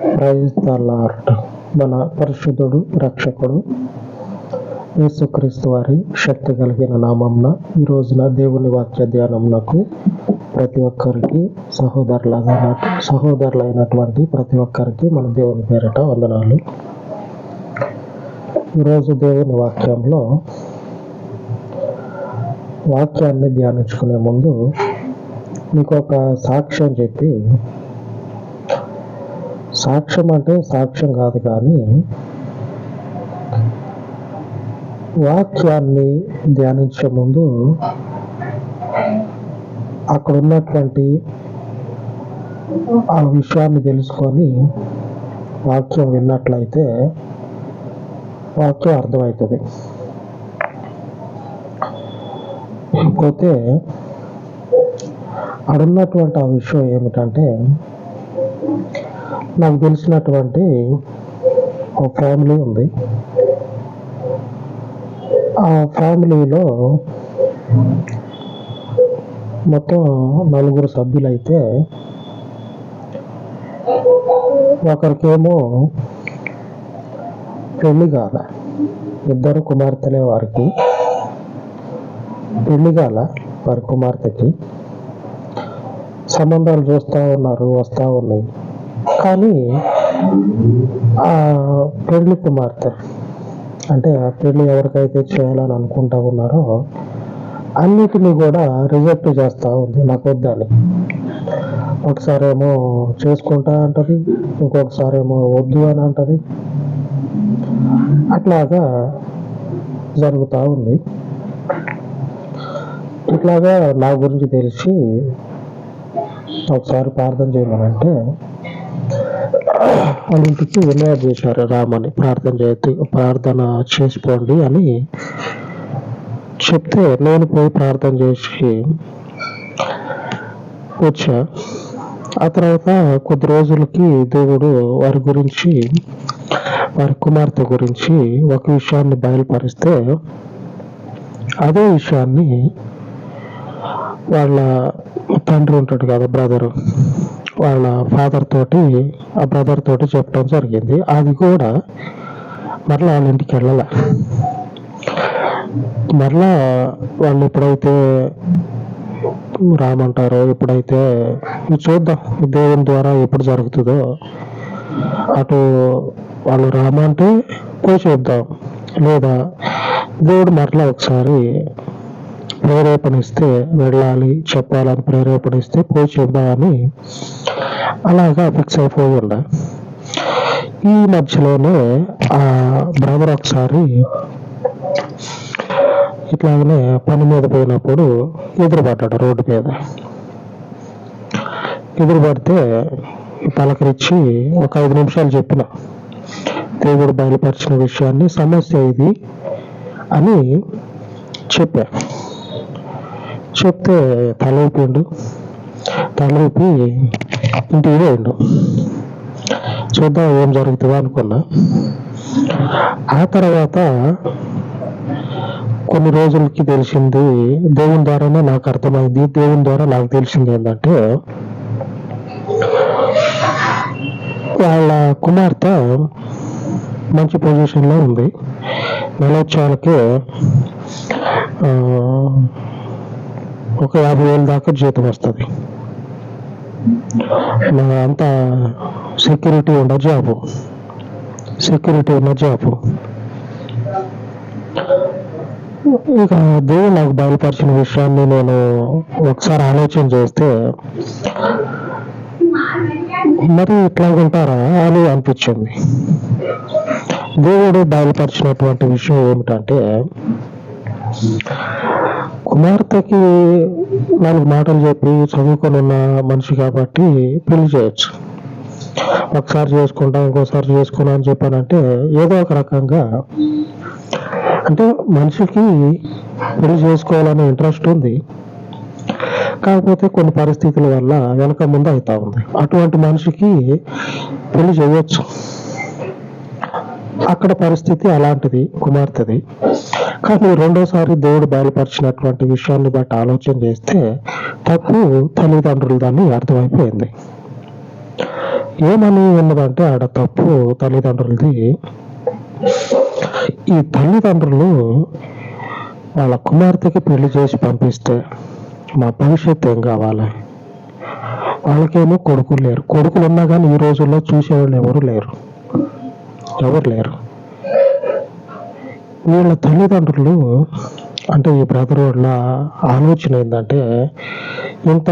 Praise the lord మన పరిశుద్ధుడు రక్షకుడు యేసుక్రీస్తు వారి శక్తి కలిగిన నామంన ఈ రోజున దేవుని వాక్య ధ్యానంనకు ప్రతి ఒక్కరికి సహోదరులైన సహోదరులైనటువంటి ప్రతి ఒక్కరికి మన దేవుని పేరిట వందనాలు. ఈరోజు దేవుని వాక్యంలో వాక్యాన్ని ధ్యానించుకునే ముందు మీకు ఒక సాక్ష్యం చెప్పి సాక్ష్యం అంటే సాక్ష్యం కాదు కానీ వాక్యాన్ని ధ్యానించే ముందు అక్కడ ఉన్నటువంటి ఆ విషయాన్ని తెలుసుకొని వాక్యం విన్నట్లయితే వాక్యం అర్థమవుతుంది. పోతే అడున్నటువంటి ఆ విషయం ఏమిటంటే నాకు తెలిసినటువంటి ఒక ఫ్యామిలీ ఉంది. ఆ ఫ్యామిలీలో మొత్తం నలుగురు సభ్యులైతే ఒకరికేమో పెళ్ళి కాల ఇద్దరు కుమార్తెలే వారికి. పెళ్ళి కాల వారి కుమార్తెకి. సంబంధాలు చూస్తూ ఉన్నారు వస్తూ ఉన్నాయి. కానీ ఆ పెళ్ళి కుమార్తె అంటే ఆ పెళ్ళి ఎవరికైతే చేయాలని అనుకుంటా ఉన్నారో అన్నిటినీ కూడా రిజెక్ట్ చేస్తూ ఉంది నాకు వద్దని ఒకసారి ఏమో చేసుకుంటా అంటది ఇంకొకసారి ఏమో వద్దు అని అంటది. అట్లాగా జరుగుతూ ఉంది. ఇట్లాగా నా గురించి తెలిసి ఒకసారి ప్రార్థన చేయమనంటే వాళ్ళ ఇంటికి చేశారు. రామని ప్రార్థన చేతి ప్రార్థన చేసుకోండి అని చెప్తే నేను పోయి ప్రార్థన చేసి వచ్చా. ఆ తర్వాత కొద్ది రోజులకి దేవుడు వారి గురించి వారి కుమార్తె గురించి ఒక విషయాన్ని బయలుపరిస్తే అదే విషయాన్ని వాళ్ళ తండ్రి ఉంటాడు కదా బ్రదరు. వాళ్ళ ఫాదర్ తోటి ఆ బ్రదర్ తోటి చెప్పడం జరిగింది. అది కూడా మరలా వాళ్ళ ఇంటికి వెళ్ళాల. మరలా వాళ్ళు ఎప్పుడైతే రామంటారో ఎప్పుడైతే చూద్దాం దేవుని ద్వారా ఎప్పుడు జరుగుతుందో అటు వాళ్ళు రామంటే పోయి చూద్దాం. లేదా దేవుడు మరలా ఒకసారి ప్రేరేపణిస్తే వెళ్ళాలి చెప్పాలని ప్రేరేపణిస్తే పోయి చెప్దామని అలాగా ఫిక్స్ అయిపోయి ఉండ ఈ మధ్యలోనే ఆ బ్రదర్ ఒకసారి ఇట్లాగనే పని మీద పోయినప్పుడు ఎదురుపడ్డాడు రోడ్డు మీద. ఎదురుపడితే పలకరించి ఒక ఐదు నిమిషాలు చెప్పిన దేవుడు బయలుపరిచిన విషయాన్ని సమస్య ఇది అని చెప్పా. చెప్తే తల ఊపిండు తల ఊపి ఇంటికి పోయిండు చూద్దాం ఏం జరుగుతుందో అనుకున్నా. ఆ తర్వాత కొన్ని రోజులకి తెలిసింది దేవుని ద్వారానే నాకు అర్థమైంది. దేవుని ద్వారా నాకు తెలిసింది ఏంటంటే వాళ్ళ కుమార్తె మంచి పొజిషన్లో ఉంది. నెలొచ్చాలకే ఒక యాభై వేల దాకా జీతం వస్తుంది. అంతా సెక్యూరిటీ ఉన్న జాబ్. సెక్యూరిటీ ఉన్న జాబు. ఇక దేవుడు నాకు బయలుపరిచిన విషయాన్ని నేను ఒకసారి ఆలోచన చేస్తే మరి ఇట్లా ఉంటారా అని అనిపించింది. దేవుడు బయలుపరిచినటువంటి విషయం ఏమిటంటే కుమార్తెకి నాలుగు మాటలు చెప్పి చదువుకొని ఉన్న మనిషి కాబట్టి పెళ్ళి చేయొచ్చు. ఒకసారి చేసుకుంటాం ఇంకోసారి చేసుకున్నా అని చెప్పానంటే ఏదో ఒక రకంగా అంటే మనిషికి పెళ్ళి చేసుకోవాలనే ఇంట్రెస్ట్ ఉంది. కాకపోతే కొన్ని పరిస్థితుల వల్ల వెనక ముందు అవుతా ఉంది. అటువంటి మనిషికి పెళ్ళి చేయొచ్చు. అక్కడ పరిస్థితి అలాంటిది కుమార్తెది. కానీ రెండోసారి దేవుడు బయలుపరిచినటువంటి విషయాన్ని బట్టి ఆలోచన చేస్తే తప్పు తల్లిదండ్రులు దాన్ని అర్థమైపోయింది. ఏమని ఉన్నదంటే ఆడ తప్పు తల్లిదండ్రులది. ఈ తల్లిదండ్రులు వాళ్ళ కుమార్తెకి పెళ్ళి చేసి పంపిస్తే మా భవిష్యత్తు ఏం కావాలి? వాళ్ళకేమో కొడుకులు లేరు. కొడుకులు ఉన్నా కానీ ఈ రోజుల్లో చూసేవాళ్ళు ఎవరు లేరు. ఎవరు లేరు వీళ్ళ తల్లిదండ్రులు అంటే ఈ బ్రదర్ వాళ్ళ ఆలోచన ఏంటంటే ఇంత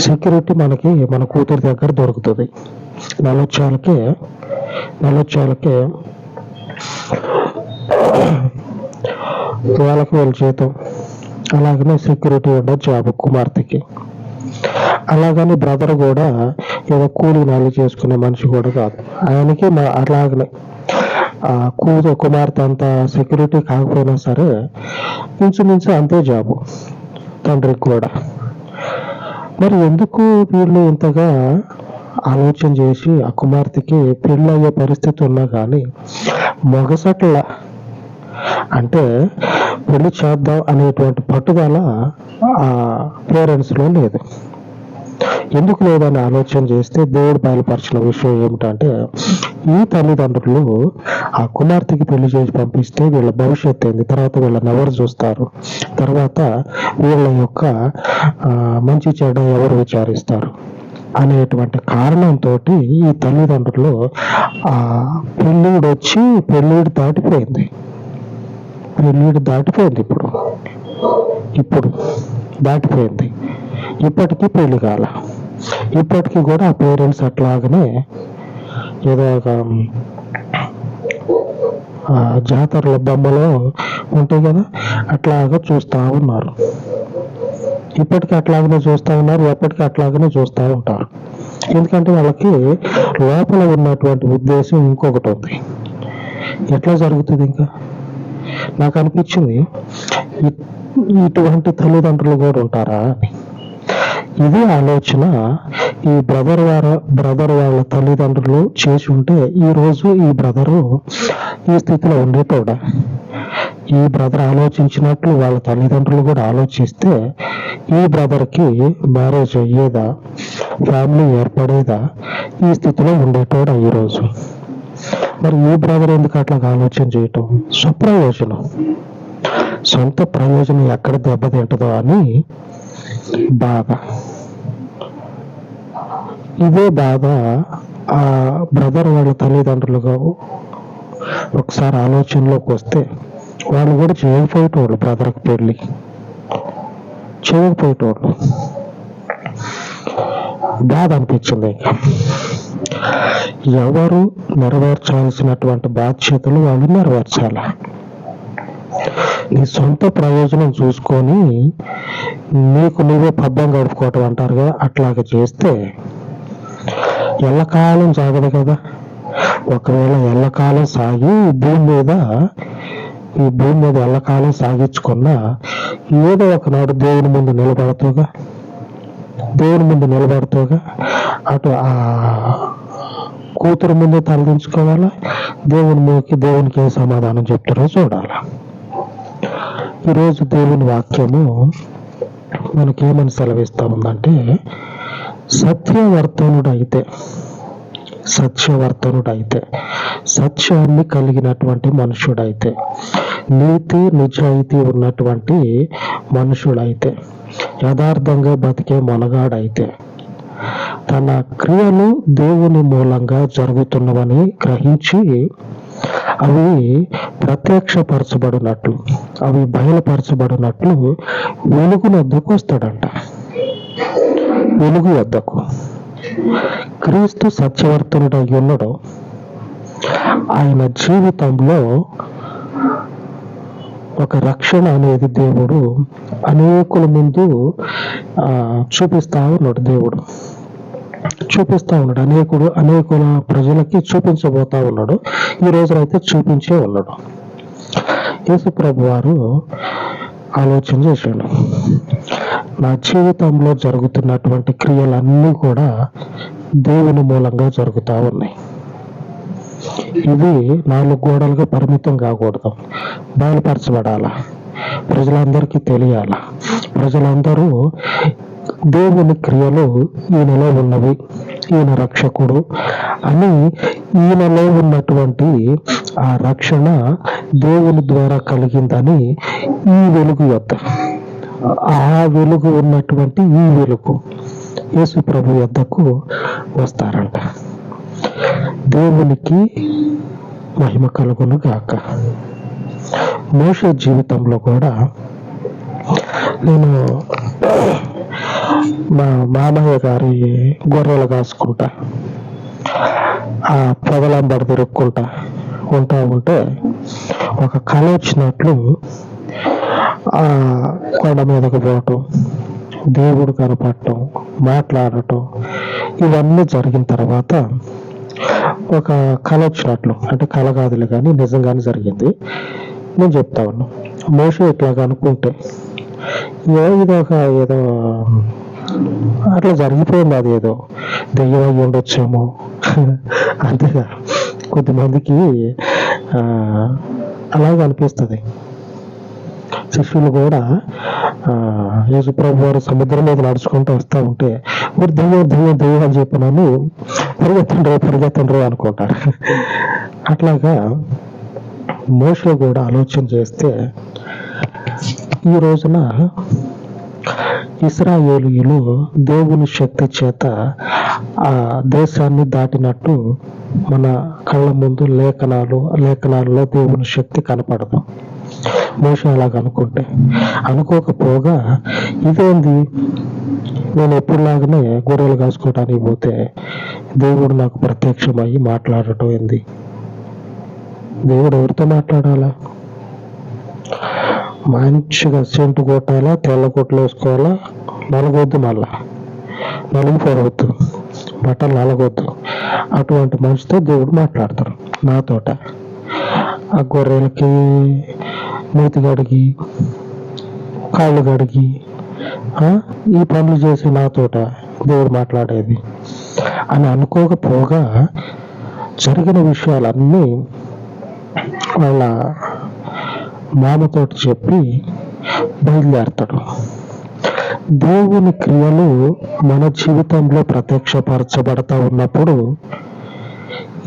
సెక్యూరిటీ మనకి మన కూతురు దగ్గర దొరుకుతుంది. నలొచ్చాలకే నలొచ్చాలకే వాళ్ళకి వాళ్ళ జీతం. అలాగనే సెక్యూరిటీ ఉండే జాబ్ కుమార్తెకి. అలాగని బ్రదర్ కూడా ఏదో కూలి నాలి చేసుకునే మనిషి కూడా కాదు. ఆయనకి మా అలాగనే ఆ కూతురు కుమార్తె అంత సెక్యూరిటీ కాకపోయినా సరే ఇంచుమించు అంతే జాబు తండ్రికి కూడా. మరి ఎందుకు వీళ్ళు ఇంతగా ఆలోచన చేసి ఆ కుమార్తెకి పెళ్ళి అయ్యే పరిస్థితి ఉన్నా కానీ మొగసట్ల అంటే పెళ్ళి చేద్దాం అనేటువంటి పట్టుదల ఆ పేరెంట్స్లో లేదు. ఎందుకు లేదని ఆలోచన చేస్తే దేవుడు బయలుపరచిన విషయం ఏమిటంటే ఈ తల్లిదండ్రులు ఆ కుమార్తెకి పెళ్ళి చేసి పంపిస్తే వీళ్ళ భవిష్యత్తు ఏంది? తర్వాత వీళ్ళని ఎవరు చూస్తారు? తర్వాత వీళ్ళ యొక్క మంచి చెడ్డ ఎవరు విచారిస్తారు? అనేటువంటి కారణంతో ఈ తల్లిదండ్రులు ఆ పెళ్ళిడు వచ్చి పెళ్ళిడు దాటిపోయింది. పెళ్ళిడు దాటిపోయింది ఇప్పుడు. ఇప్పుడు దాటిపోయింది. ఇప్పటికీ పెళ్ళి కాల. ఇప్పటికీ కూడా ఆ పేరెంట్స్ అట్లాగనే ఏదో ఒక జాతరల బొమ్మలో ఉంటాయి కదా అట్లాగా చూస్తూ ఉన్నారు. ఇప్పటికీ అట్లాగనే చూస్తూ ఉన్నారు ఎప్పటికీ అట్లాగనే చూస్తూ ఉంటారు. ఎందుకంటే వాళ్ళకి లోపల ఉన్నటువంటి ఉద్దేశం ఇంకొకటి ఉంది. ఎట్లా జరుగుతుంది ఇంకా? నాకు అనిపించింది ఇటువంటి తల్లిదండ్రులు కూడా ఉంటారా అని. ఇదే ఆలోచన ఈ బ్రదర్ వారు బ్రదర్ వాళ్ళ తల్లిదండ్రులు చేసి ఉంటే ఈ రోజు ఈ బ్రదరు ఈ స్థితిలో ఉండేటోడా ఈ బ్రదర్ ఆలోచించినట్లు వాళ్ళ తల్లిదండ్రులు కూడా ఆలోచిస్తే ఈ బ్రదర్కి మ్యారేజ్ అయ్యేదా? ఫ్యామిలీ ఏర్పడేదా? ఈ స్థితిలో ఉండేటోడా ఈరోజు మరి ఈ బ్రదర్ ఎందుకు అట్లా ఆలోచన చేయటం? స్వప్రయోజనం. సొంత ప్రయోజనం ఎక్కడ దెబ్బతింటదో అని బాధ ఇదే బాధ ఆ బ్రదర్ వాళ్ళ తల్లిదండ్రులుగా ఒకసారి ఆలోచనలోకి వస్తే వాళ్ళు కూడా చేయకపోయేటోళ్ళు బ్రదర్కి పెళ్ళి. చేయకపోయేటోళ్ళు. బాధ అనిపించింది ఇంకా. ఎవరు నెరవేర్చాల్సినటువంటి బాధ్యతలు వాళ్ళు నెరవేర్చాలి? నీ సొంత ప్రయోజనం చూసుకొని నీకు నువ్వే పబ్బం గడుపుకోవటం అంటారు కదా అట్లాగ చేస్తే ఎల్లకాలం సాగదు కదా. ఒకవేళ ఎల్లకాలం సాగి భూమి మీద ఈ భూమి మీద ఎల్లకాలం సాగించుకున్నా ఏదో ఒకనాడు దేవుని ముందు నిలబడుతూగా దేవుని ముందు నిలబడతావుగా. అటు ఆ కూతురు ముందు తలదించుకోవాలా? దేవుని మీదకి దేవునికి ఏ సమాధానం చెప్తారో చూడాలా. ఈరోజు దేవుని వాక్యము మనకేమని సెలవిస్తా ఉందంటే సత్యవర్తనుడు అయితే సత్యవర్తనుడు అయితే సత్యాన్ని కలిగినటువంటి మనుషుడైతే నీతి నిజాయితీ ఉన్నటువంటి మనుషుడైతే యథార్థంగా బతికే మొనగాడైతే తన క్రియలు దేవుని మూలంగా జరుగుతున్నవని గ్రహించి అవి ప్రత్యక్షపరచబడినట్లు అవి బయలుపరచబడినట్లు వెలుగు వద్దకు వస్తాడంట. వెలుగు వద్దకు. క్రీస్తు సత్యవర్తనుడై ఉన్నాడు. ఆయన జీవితంలో ఒక రక్షణ అనేది దేవుడు అనేకుల ముందు చూపిస్తా ఉన్నాడు దేవుడు. చూపిస్తా ఉన్నాడు. అనేకుడు అనేకుల ప్రజలకి చూపించబోతా ఉన్నాడు. ఈ రోజునైతే చూపించే ఉన్నాడు. యేసు ప్రభు వారు ఆలోచన చేశాడు. నా జీవితంలో జరుగుతున్నటువంటి క్రియలన్నీ కూడా దేవుని మూలంగా జరుగుతూ ఉన్నాయి. ఇది నాలుగు గోడలుగా పరిమితం కాకూడదు. బయలుపరచబడాల? ప్రజలందరికీ తెలియాల? ప్రజలందరూ దేవుని క్రియలు ఈయనలో ఉన్నవి. ఈయన రక్షకుడు అని ఈయనలో ఉన్నటువంటి ఆ రక్షణ దేవుని ద్వారా కలిగిందని ఈ వెలుగు యొక్క ఆ వెలుగు ఉన్నటువంటి ఈ వెలుగు యేసు ప్రభు యొద్దకు వస్తారంట. దేవునికి మహిమ కలుగును గాక మోష జీవితంలో కూడా నేను మా మామయ్య గారి గొర్రెలు కాసుకుంటా ఆ పొదలంబడి తిరుక్కుంటా ఉంటా ఉంటే ఒక కళ వచ్చినట్లు ఆ కొండ మీదకు పోవటం దేవుడు కనపడటం మాట్లాడటం ఇవన్నీ జరిగిన తర్వాత ఒక కళ వచ్చినట్లు అంటే కళ కాదులే కానీ నిజంగానే జరిగింది. నేను చెప్తా ఉన్నా మోష ఇట్లాగా అనుకుంటే ఏ ఒక ఏదో అట్లా జరిగిపోయింది అది ఏదో దెయ్యం అయి ఉండొచ్చేమో. అంతేగా కొద్దిమందికి ఆ, అలాగే అనిపిస్తుంది. శిష్యులు కూడా ఆ, యేసుప్రభు వారు సముద్రం మీద నడుచుకుంటూ వస్తూ ఉంటే మీరు దెయ్యం దెయ్యం దెయ్యం అని చెప్పినాను పరిగెత్తండ్రు పరిగెత్తండ్రు అనుకుంటారు అట్లాగా మోషలు కూడా ఆలోచన చేస్తే ఈ రోజున ఇస్రాయేలీలు దేవుని శక్తి చేత ఆ దేశాన్ని దాటినట్టు మన కళ్ళ ముందు లేఖనాలు లేఖనాలలో దేవుని శక్తి కనపడదు. బహుశా అలాగ అనుకుంటే అనుకోకపోగా ఇదేంది? నేను ఎప్పుడులాగానే గొర్రెలు కాసుకోవడానికి పోతే దేవుడు నాకు ప్రత్యక్షమై మాట్లాడటం ఏంది? దేవుడు ఎవరితో మాట్లాడాలా? మంచిగా సెంటు కొట్టాలా? తెల్ల కొట్లు వేసుకోవాలా? నలగొద్దు మళ్ళా. నలిగిపోవద్దు బట్టలు నలగొద్దు. అటువంటి మనిషితో దేవుడు మాట్లాడతారు నాతోట ఆ గొర్రెలకి మూతి గడిగి కాళ్ళు గడిగి ఈ పనులు చేసి నాతోట దేవుడు మాట్లాడేది. అని అనుకోకపోగా జరిగిన విషయాలన్నీ వాళ్ళ మామతోటి చెప్పి బయలుదేరతాడు. దేవుని క్రియలు మన జీవితంలో ప్రత్యక్షపరచబడతా ఉన్నప్పుడు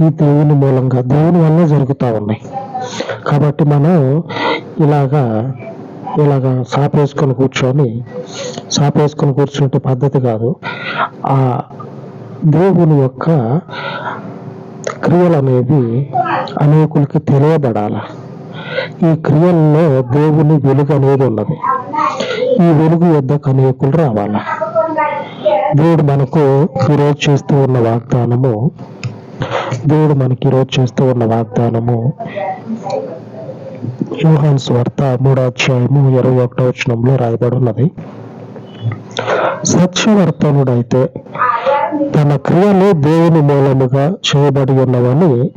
ఈ దేవుని మూలంగా దేవుని వల్ల జరుగుతూ ఉన్నాయి. కాబట్టి మనం ఇలాగా ఇలాగా సాపేసుకొని కూర్చొని సాపేసుకొని కూర్చుంటే పద్ధతి కాదు. ఆ దేవుని యొక్క క్రియలు అనేవి అనేకులకి తెలియబడాల. ఈ క్రియల్లో దేవుని వెలుగు అనేది ఉన్నది. ఈ వెలుగు యొద్దకు అనేకులు రావాలా. దేవుడు మనకు ఈరోజు చేస్తూ ఉన్న వాగ్దానము దేవుడు మనకి ఈరోజు చేస్తూ ఉన్న వాగ్దానము యూహాన్ స్వార్త మూడో అధ్యాయము ఇరవై ఒకటో వచనంలో రాయబడి ఉన్నది సత్యవర్తనుడైతే తన క్రియలు దేవుని మూలముగా చేయబడి ఉన్నవని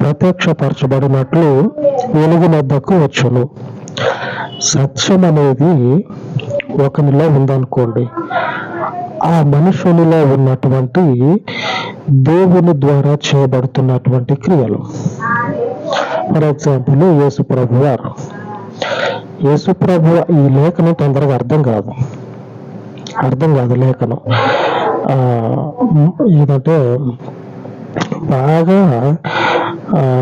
ప్రత్యక్షపరచబడినట్లు వెలుగు మద్దకు వచ్చును. సత్యం అనేది ఒకనిలో ఉందనుకోండి. ఆ మనుషునిలో ఉన్నటువంటి దేవుని ద్వారా చేయబడుతున్నటువంటి క్రియలు. ఫర్ ఎగ్జాంపుల్ యేసు ప్రభు వారు యేసు ప్రభు ఈ లేఖనం తొందరగా అర్థం కాదు. అర్థం కాదు లేఖనం. ఆ, ఏదంటే బాగా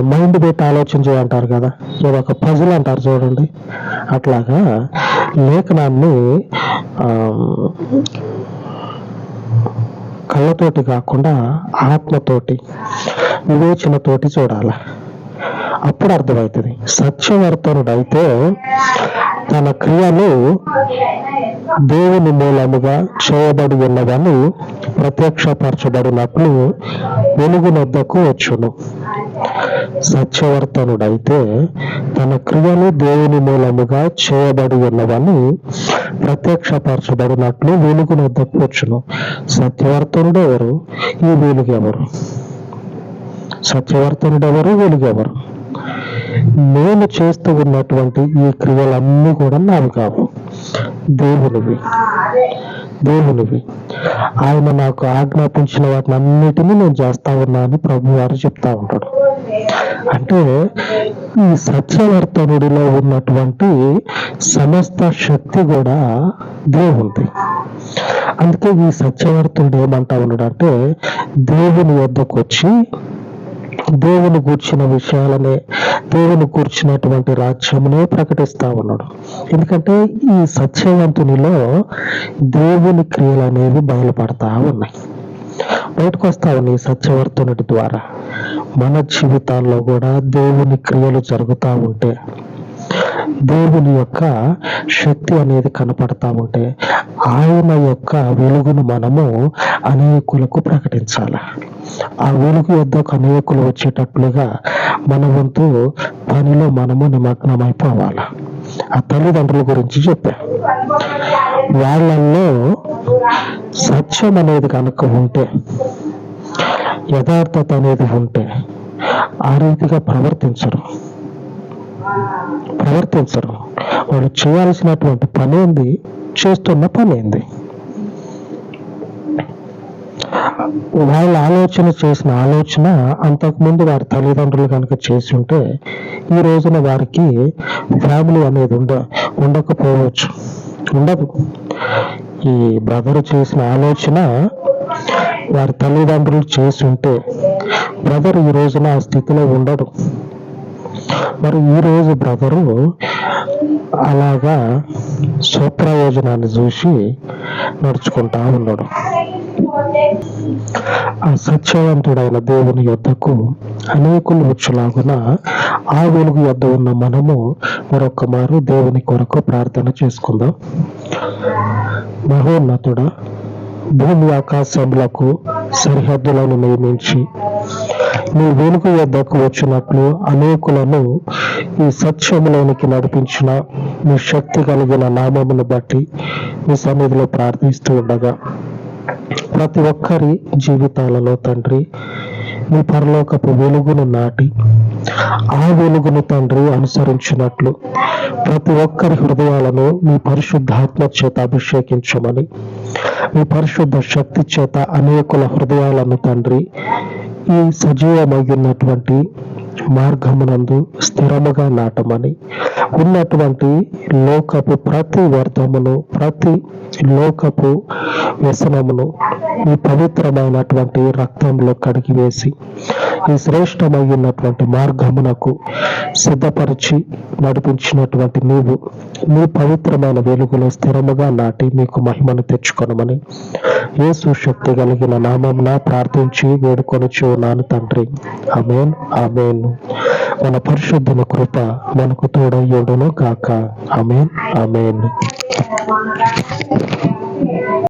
మైండ్ పెట్టి ఆలోచన చేయంటారు కదా. ఏదో ఒక ప్రజలు అంటారు చూడండి. అట్లాగా లేఖనాన్ని ఆ, కళ్ళతోటి కాకుండా ఆత్మతోటి వివేచనతోటి చూడాలి. అప్పుడు అర్థమవుతుంది. సత్యవర్తనుడైతే తన క్రియలు దేవుని మూలముగా చేయబడి ఉన్నవని ప్రత్యక్షపరచబడినట్లు వెలుగునొద్దకు వచ్చును. సత్యవర్తనుడైతే తన క్రియలు దేవుని మూలముగా చేయబడి ఉన్నవని ప్రత్యక్షపరచబడినట్లు వెలుగునొద్దకు వచ్చును. సత్యవర్తనుడు ఎవరు? ఈ వెలుగు ఎవరు? సత్యవర్తనుడు ఎవరు? వెలుగు ఎవరు? నేను చేస్తూ ఉన్నటువంటి ఈ క్రియలన్నీ కూడా నావి కావు. దేవునివి. దేవునివి. ఆయన నాకు ఆజ్ఞాపించిన వాటిని అన్నిటినీ నేను చేస్తా ఉన్నాను ప్రభు వారు చెప్తా ఉంటాడు. అంటే ఈ సత్యవర్తనుడిలో ఉన్నటువంటి సమస్త శక్తి కూడా దేవుంది అందుకే ఈ సత్యవర్తుడు ఏమంటా ఉన్నాడంటే దేవుని వద్దకు వచ్చి దేవుని కూర్చున్న విషయాలనే దేవుని కూర్చున్నటువంటి రాజ్యమునే ప్రకటిస్తా ఉన్నాడు. ఎందుకంటే ఈ సత్యవంతునిలో దేవుని క్రియలు అనేవి బయలుపడతా ఉన్నాయి. బయటకు వస్తా ఉన్నాయి ఈ సత్యవర్తునుడి ద్వారా. మన జీవితాల్లో కూడా దేవుని క్రియలు జరుగుతూ ఉంటే దేవుని యొక్క శక్తి అనేది కనపడతా ఉంటే ఆయన యొక్క వెలుగును మనము అనేకులకు ప్రకటించాలి. ఆ వెలుగు యొద్దకు అనేకులు వచ్చేటట్లుగా మన వంతు పనిలో మనము నిమగ్నమైపోవాలి. ఆ తల్లిదండ్రుల గురించి చెప్పా వాళ్ళల్లో సత్యం అనేది కనుక ఉంటే యథార్థత అనేది ఉంటే ఆ రీతిగా ప్రవర్తించరు. ప్రవర్తించరు. వాళ్ళు చేయాల్సినటువంటి పని ఏంది? చేస్తున్న పని ఏంది? వాళ్ళ ఆలోచన చేసిన ఆలోచన అంతకుముందు వారి తల్లిదండ్రులు కనుక చేసి ఉంటే ఈ రోజున వారికి ఫ్యామిలీ అనేది ఉండ ఉండకపోవచ్చు. ఉండదు. ఈ బ్రదర్ చేసిన ఆలోచన వారి తల్లిదండ్రులు చేసి ఉంటే బ్రదర్ ఈ రోజున ఆ స్థితిలో ఉండడు. మరి ఈ రోజు బ్రదరు అలాగా స్వప్రయోజనాన్ని చూసి నడుచుకుంటా ఉన్నాడు. ఆ సత్యవంతుడైన దేవుని యొద్దకు అనేకులు వచ్చులాగున ఆ వెలుగు యొద్ద ఉన్న మనము మరొక మారు దేవుని కొరకు ప్రార్థన చేసుకుందాం. మహోన్నతుడా భూమి ఆకాశములకు సరిహద్దులను నియమించి నీ వెలుగు యొద్దకు వచ్చినట్లు అనేకులను ఈ సత్యములోనికి నడిపించిన నీ శక్తి కలిగిన నామమును బట్టి నీ సన్నిధిలో ప్రార్థిస్తూ ఉండగా ప్రతి ఒక్కరి జీవితాలలో తండ్రి నీ పరలోకపు వెలుగును నాటి ఆ వెలుగును తండ్రి అనుసరించినట్లు ప్రతి ఒక్కరి హృదయాలను మీ పరిశుద్ధాత్మ చేత అభిషేకించమని మీ పరిశుద్ధ శక్తి చేత అనేకుల హృదయాలను తండ్రి ఈ సజీవమయ్యున్నటువంటి మార్గమునందు స్థిరముగా నాటమని ఉన్నటువంటి లోకపు ప్రతి వ్యర్థమును ప్రతి లోకపు వ్యసనమును ఈ పవిత్రమైనటువంటి రక్తంలో కడిగివేసి ఈ శ్రేష్టమైనటువంటి మార్గమునకు సిద్ధపరిచి నడిపించినటువంటి నీవు నీ పవిత్రమైన వెలుగులో స్థిరముగా నాటి మీకు మహిమను తెచ్చుకొనమని యేసు శక్తి కలిగిన నామమున ప్రార్థించి వేడుకొని ఉన్నాను తండ్రి. అమేన్ అమేన్ మన పరిశుద్ధుల కృప మనకు తోడయ్యుడును కాక అమేన్ అమేన్